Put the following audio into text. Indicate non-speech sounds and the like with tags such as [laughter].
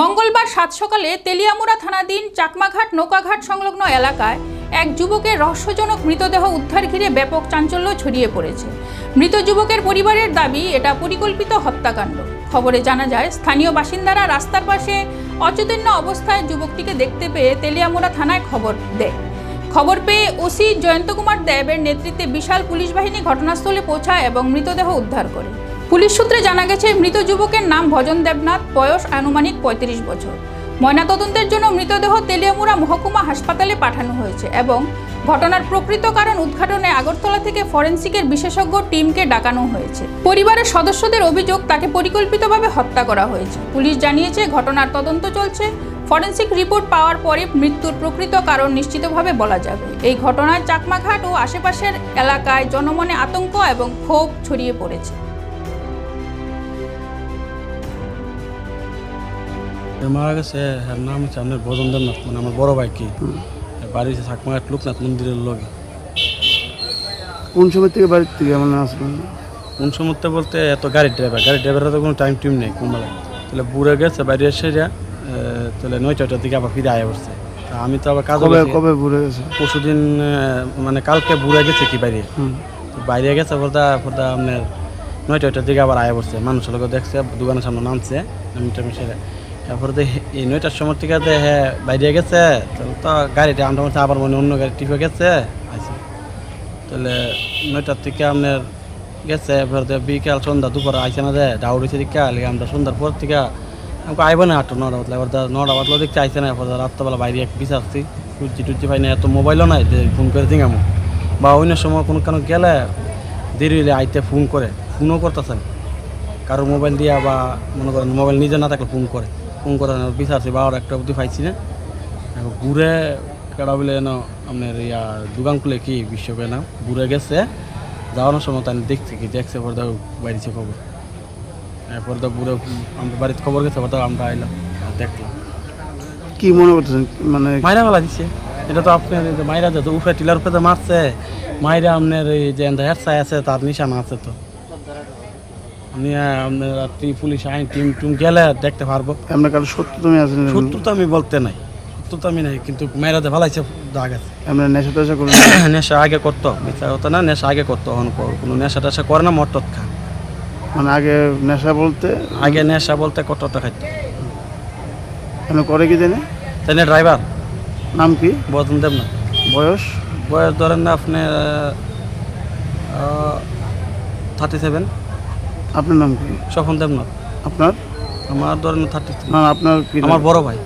মঙ্গলবার সাত সকালে তেলিয়ামুড়া থানাধীন চাকমাঘাট নৌকাঘাট সংলগ্ন এলাকায় এক যুবকের রহস্যজনক মৃতদেহ উদ্ধার ঘিরে ব্যাপক চাঞ্চল্য ছড়িয়ে পড়েছে। মৃত যুবকের পরিবারের দাবি, এটা পরিকল্পিত হত্যাকাণ্ড। খবরে জানা যায়, স্থানীয় বাসিন্দারা রাস্তার পাশে অচৈতন্য অবস্থায় যুবকটিকে দেখতে পেয়ে তেলিয়ামুড়া থানায় খবর দেয়। খবর পেয়ে ওসি জয়ন্ত কুমার দেবের নেতৃত্বে বিশাল পুলিশ বাহিনী ঘটনাস্থলে পৌঁছায় এবং মৃতদেহ উদ্ধার করে। পুলিশ সূত্রে জানা গেছে, মৃত যুবকের নাম ভজন দেবনাথ, বয়স আনুমানিক পঁয়ত্রিশ বছর। ময়নাতদন্তের জন্য মৃতদেহ তেলিয়ামুড়া মহকুমা হাসপাতালে পাঠানো হয়েছে এবং ঘটনার প্রকৃত কারণ উদ্ঘাটনে আগরতলা থেকে ফরেন্সিকের বিশেষজ্ঞ টিমকে ডাকানো হয়েছে। পরিবারের সদস্যদের অভিযোগ, তাকে পরিকল্পিতভাবে হত্যা করা হয়েছে। পুলিশ জানিয়েছে, ঘটনার তদন্ত চলছে। ফরেন্সিক রিপোর্ট পাওয়ার পরে মৃত্যুর প্রকৃত কারণ নিশ্চিতভাবে বলা যাবে। এই ঘটনায় চাকমাঘাট ও আশেপাশের এলাকায় জনমনে আতঙ্ক এবং ক্ষোভ ছড়িয়ে পড়েছে। মারা গেছে এর নাম হচ্ছে আপনার ভজন দেবনাথ মানে আমার বড় ভাই কি? বাড়ি হচ্ছে ঠাকুমাঘাট লোকনাথ মন্দিরের লগে। কোন সময় থেকে বাড়ির থেকে মানে আসবেন? কোন সমুদ্রে বলতে এত গাড়ির ড্রাইভার গাড়ির ড্রাইভারের তো কোনো টাইম টিম নেই কুম্বালায় তাহলে বুড়ে গেছে বাইরে এসে যা তাহলে নয়টাটার দিকে আবার ফিরে আয়া পড়ছে আমি তো আবার কাজ কবে কবে ঘুরে গেছে? পরশু দিন মানে কালকে বুড়ে গেছে কি বাইরে। বাইরে গেছে বলতে বলতে আপনার নয়টাটার দিকে আবার আয়া পড়ছে মানুষের লোক দেখছে দোকানের সামনে নামছে নামিটা মিশে তারপরে তো এই নয়টার সময় থেকে হ্যাঁ বাইরে গেছে, তাহলে তো গাড়িটা আমরা মধ্যে আবার মনে অন্য গাড়ি টিপে গেছে আচ্ছা। তাহলে নয়টার থেকে আপনার গেছে এবার তো বিকাল সন্ধ্যা দুপুর আইসে না দেয় ডাউড হয়েছে আগে আমরা সন্ধ্যার পর থেকে আমাকে আইব না, আটটা নটা বাতলা এবার নটা বাতলা দেখতে আইসে না, এরপর রাত্রবেলা বাইরে এক বিচারছি টুচি টুচি পাই না, এত মোবাইলও নাই ফোন করে দিঙামো বা অন্য সময় কোনো কেন গেলে দেরি হইলে আইতে ফোন করে, ফোনও করতেছেন কারও মোবাইল দিয়া বা মনে করেন মোবাইল নিজে না থাকলে ফোন করে। ফোন করে না বিচারছি বারো একটা অবধি পাইছি না। এখন ঘুরে কেডা বলে না আপনার ইয়া দোকান খুলে কি বিশ্বকে না ঘুরে গেছে যাওয়ানোর সময় তাই দেখছি কি দেখছে পর তো বাইরেছে খবর। এরপর তো পুরো আমরা বাড়িতে খবর গেছে পর তো আমরা আইলাম দেখলাম। কি মনে করতেছেন? মানে মাইরা ফেলা দিচ্ছে এটা তো আপনার মাইরা যে উফে টিলার উপরে তো মারছে মাইরা আপনার এই যে সাই আছে তার নিশানা আছে তো। আপনার রাত্রি পুলিশ আইন টিম টুম গেলে দেখতে পারব। আপনার কারও সত্য তুমি আছেন সত্য তো আমি বলতে নাই। সত্য তো আমি নাই কিন্তু মাইরাতে ভালাইছে দাগ আছে। আপনার নেশা টেশা করে [coughs] নেশা আগে করতো মিথ্যা কথা না নেশা আগে করতো এখন কোনো নেশা টেশা করে না মটত খা মানে আগে নেশা বলতে? আগে নেশা বলতে কতটা খাইতো। আপনি করে কি জানে? তাই ড্রাইভার। নাম কি? বদন দেব না। বয়স? বয়স ধরেন না আপনি থার্টি সেভেন আপনার নাম কি? স্বপন দেবনাথ। আপনার? আমার ধরেন থার্টি না আপনার কি নাম? আমার বড় ভাই।